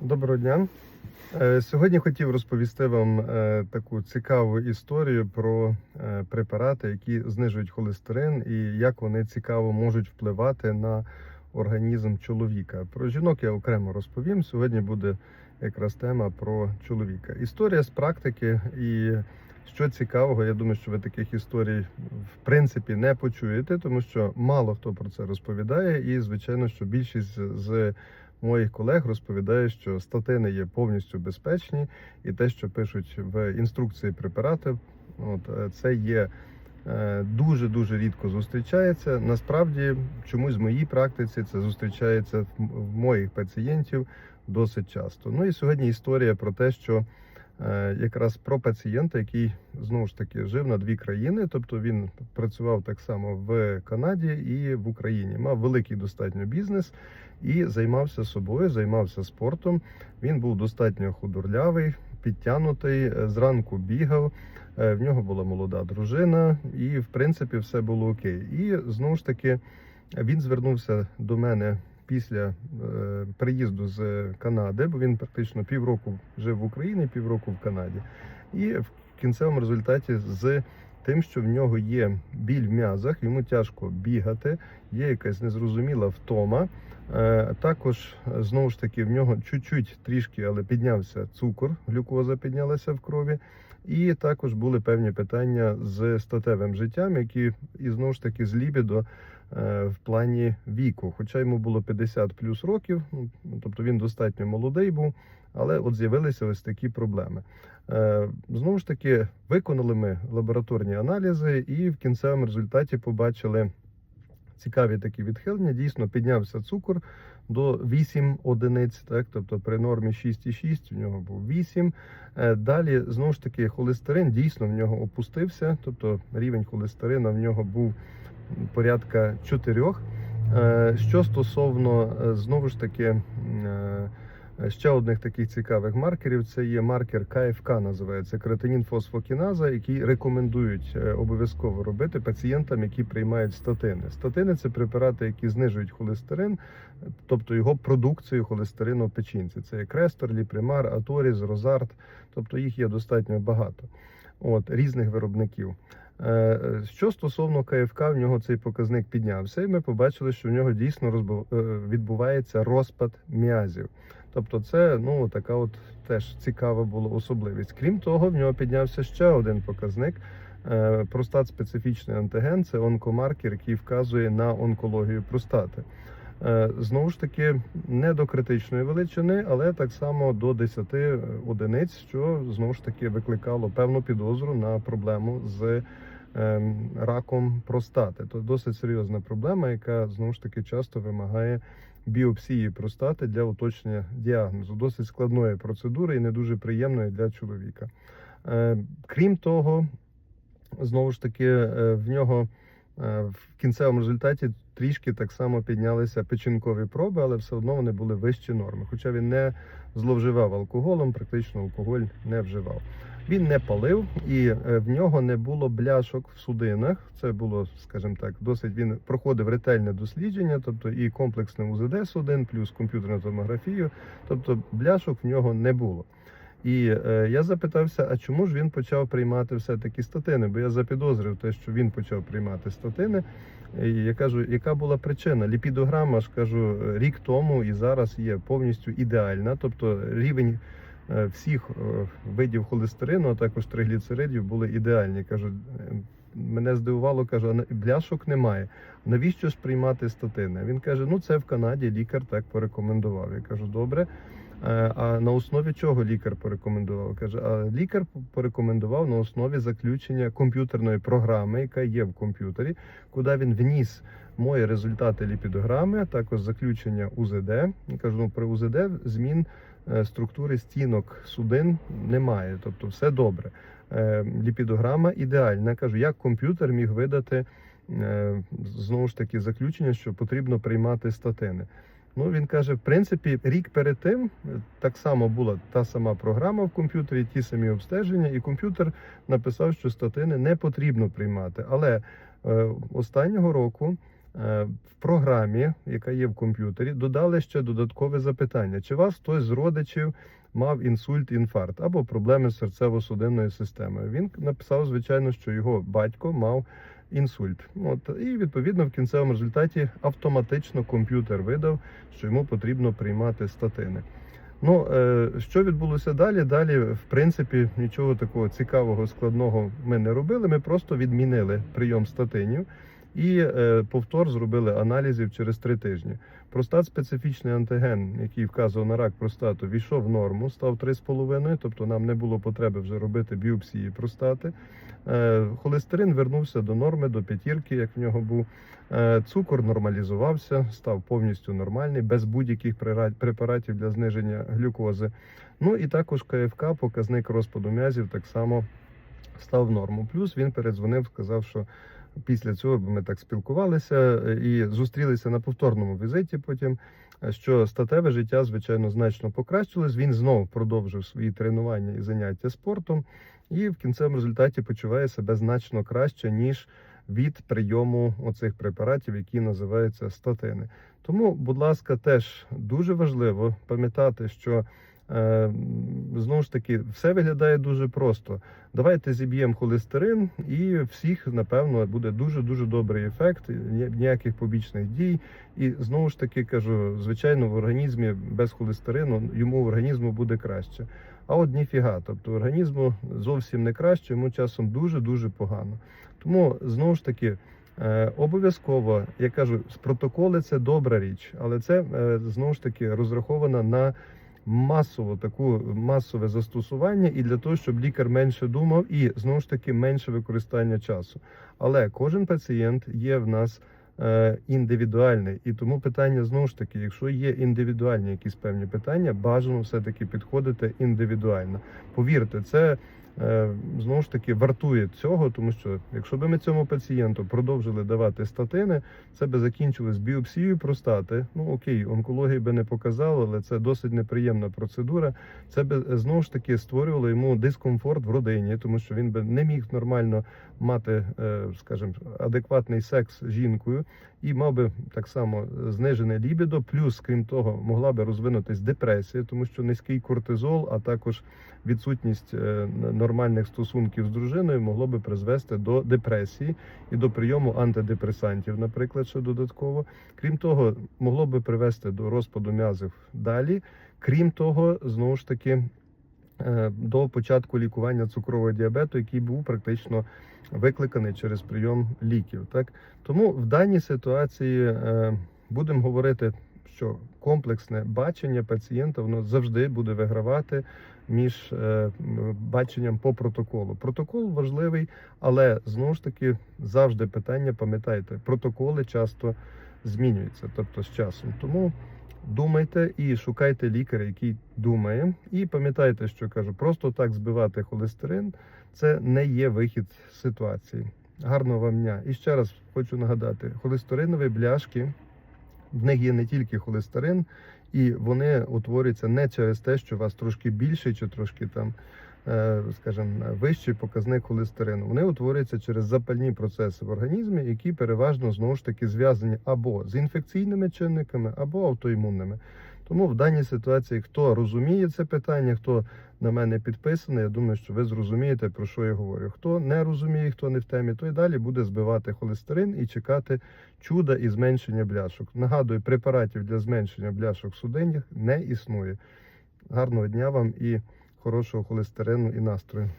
Доброго дня. Е, Сьогодні хотів розповісти вам е, таку цікаву історію про е, препарати, які знижують холестерин, і як вони цікаво можуть впливати на організм чоловіка. Про жінок я окремо розповім. Сьогодні буде якраз тема про чоловіка. Історія з практики і що цікавого, я думаю, що ви таких історій в принципі не почуєте, тому що мало хто про це розповідає, і звичайно, що більшість з моїх колег розповідає, що статини є повністю безпечні, і те, що пишуть в інструкції препаратів, от е, це є дуже дуже рідко зустрічається. Насправді, чомусь в моїй практиці це зустрічається в моїх пацієнтів досить часто. Ну і сьогодні історія про те, що якраз про пацієнта, який знову ж таки жив на дві країни, тобто він працював так само в Канаді і в Україні, мав великий достатньо бізнес і займався собою, займався спортом. Він був достатньо худорлявий, підтянутий, е, зранку бігав. е, В нього була молода дружина, і в принципі все було окей. І знову ж таки він звернувся до мене після е, приїзду з Канади, бо він практично півроку жив в Україні, півроку в Канаді. І в кінцевому результаті з тим, що в нього є біль в м'язах, йому тяжко бігати, є якась незрозуміла втома. Е, Також знову ж таки в нього чуть-чуть трішки, але піднявся цукор, глюкоза піднялася в крові. І також були певні питання з статевим життям, які і знову ж таки з лібідо в плані віку. Хоча йому було 50 плюс років, ну, тобто він достатньо молодий був, але от з'явилися ось такі проблеми. Е, Знову ж таки, виконали ми лабораторні аналізи, і в кінцевому результаті побачили цікаві такі відхилення. Дійсно, піднявся цукор до 8 одиниць, так, тобто при нормі 6,6 в нього був 8. Е, Далі, знову ж таки, холестерин дійсно в нього опустився, тобто рівень холестерина в нього був порядка 4. Е, Що стосовно, е, знову ж таки, е, ще одних таких цікавих маркерів, це є маркер КФК, називається креатинін фосфокіназа, який рекомендують обов'язково робити пацієнтам, які приймають статини. Статини це препарати, які знижують холестерин, тобто його продукцію холестерину печінці. Це є крестор, ліпримар, аторіз, розарт, тобто їх є достатньо багато. От різних виробників. Е, е, Що стосовно КФК, в нього цей показник піднявся, і ми побачили, що в нього дійсно е, відбувається розпад м'язів. Тобто, це ну така от теж цікава була особливість. Крім того, в нього піднявся ще один показник. Простат специфічний антиген це онкомаркер, який вказує на онкологію простати. Е, Знову ж таки, не до критичної величини, але так само до 10 одиниць, що знову ж таки викликало певну підозру на проблему з ем, раком простати. Це досить серйозна проблема, яка знову ж таки часто вимагає біопсії простати для уточнення діагнозу. Досить складної процедури і не дуже приємної для чоловіка. Е, Крім того, знову ж таки, е, в нього в кінцевому результаті трішки так само піднялися печінкові проби, але все одно вони були вищі норми. Хоча він не зловживав алкоголем, практично алкоголь не вживав. Він не палив і е, в нього не було бляшок в судинах. Це було, скажімо так, досить він проходив ретельне дослідження, тобто і комплексне УЗД судин, плюс комп'ютерну томографію. Тобто бляшок в нього не було. І е, я запитався, а чому ж він почав приймати все-таки статини? Бо я запідозрив те, що він почав приймати статини. І я кажу, яка була причина? Ліпідограма ж кажу, рік тому і зараз є повністю ідеальна. Тобто рівень е, всіх е, видів холестерину, а також тригліцеридів були ідеальні. Кажу, е, мене здивувало, кажу, а бляшок немає. Навіщо ж приймати статини? Він каже: ну це в Канаді лікар так порекомендував. Я кажу, добре. Е, А на основі чого лікар порекомендував? Каже, а лікар порекомендував на основі заключення комп'ютерної програми, яка є в комп'ютері, куди він вніс мої результати ліпідограми, а також заключення УЗД. Я кажу, ну при УЗД змін е, структури стінок судин немає, тобто все добре. Е, Ліпідограма ідеальна. Кажу, як комп'ютер міг видати знову ж таки заключення, що потрібно приймати статини. Ну, він каже, в принципі, рік перед тим е, так само була та сама програма в комп'ютері, ті самі обстеження, і комп'ютер написав, що статини не потрібно приймати. Але е, останнього року е, в програмі, яка є в комп'ютері, додали ще додаткове запитання: чи вас хтось з родичів мав інсульт, інфаркт або проблеми з серцево-судинною системою? Він написав, звичайно, що його батько мав інсульт. От і відповідно в кінцевому результаті автоматично комп'ютер видав, що йому потрібно приймати статини. Ну, е, що відбулося далі? Далі, в принципі, нічого такого цікавого, складного ми не робили. Ми просто відмінили прийом статинів і е, повтор зробили аналізів через три тижні. Простат специфічний антиген, який вказував на рак простату, війшов в норму, став 3,5, тобто нам не було потреби вже робити біопсії простати. Е, холестерин вернувся до норми, до п'ятірки, як в нього був. Е, Цукор нормалізувався, став повністю нормальний, без будь-яких препаратів для зниження глюкози. Ну і також КФК, показник розпаду м'язів, так само став в норму. Плюс він передзвонив, сказав, що після цього ми так спілкувалися е, і зустрілися на повторному візиті. Потім е, що статеве життя, звичайно, значно покращилось. Він знов продовжив свої тренування і заняття спортом, і в кінцевому результаті почуває себе значно краще ніж від прийому оцих препаратів, які називаються статини. Тому, будь ласка, теж дуже важливо пам'ятати, що знову ж таки все виглядає дуже просто. Давайте зіб'ємо холестерин, і всіх, напевно, буде дуже дуже добрий ефект, ніяких побічних дій. І знову ж таки кажу, звичайно, в організмі без холестерину йому організму буде краще. А от ніфіга, тобто організму зовсім не краще, йому часом дуже дуже погано. Тому знову ж таки. Е, обов'язково, я кажу, з протоколи це добра річ, але це е, знову ж таки розраховано на масову таку масове застосування і для того, щоб лікар менше думав і знову ж таки менше використання часу. Але кожен пацієнт є в нас е, індивідуальний, і тому питання знову ж таки, якщо є індивідуальні якісь певні питання, бажано все таки підходити індивідуально. Повірте, це. Е, Знову ж таки вартує цього, тому що якщо би ми цьому пацієнту продовжили давати статини, це би закінчилось біопсією простати. Ну окей, онкології би не показало, але це досить неприємна процедура. Це би е, знову ж таки створювало йому дискомфорт в родині, тому що він би не міг нормально мати, е, скажімо, адекватний секс з жінкою і мав би так само знижене лібідо. Плюс, крім того, могла би розвинутись депресія, тому що низький кортизол, а також відсутність е, н- нормальних стосунків з дружиною могло би призвести до депресії і до прийому антидепресантів, наприклад, що додатково. Крім того, могло би привести до розпаду м'язів далі. Крім того, знову ж таки. е, До початку лікування цукрового діабету, який був практично викликаний через прийом ліків, так тому в даній ситуації е, будемо говорити, що комплексне бачення пацієнта воно завжди буде вигравати між е, баченням по протоколу. Протокол важливий, але знову ж таки завжди питання, пам'ятайте, протоколи часто змінюються, тобто з часом. Тому думайте і шукайте лікаря, який думає. І пам'ятайте, що кажу, просто так збивати холестерин це не є вихід ситуації. Гарного вам дня. І ще раз хочу нагадати: холестеринові бляшки, в них є не тільки холестерин, і вони утворюються не через те, що у вас трошки більше, чи трошки там, е, скажімо, вищий показник холестерину. Вони утворюються через запальні процеси в організмі, які переважно знову ж таки зв'язані або з інфекційними чинниками, або автоімунними. Тому в даній ситуації, хто розуміє це питання, хто на мене підписаний, я думаю, що ви зрозумієте, про що я говорю. Хто не розуміє, хто не в темі, той далі буде збивати холестерин і чекати чуда і зменшення бляшок. Нагадую, препаратів для зменшення бляшок в не існує. Гарного дня вам і хорошого холестерину і настрою.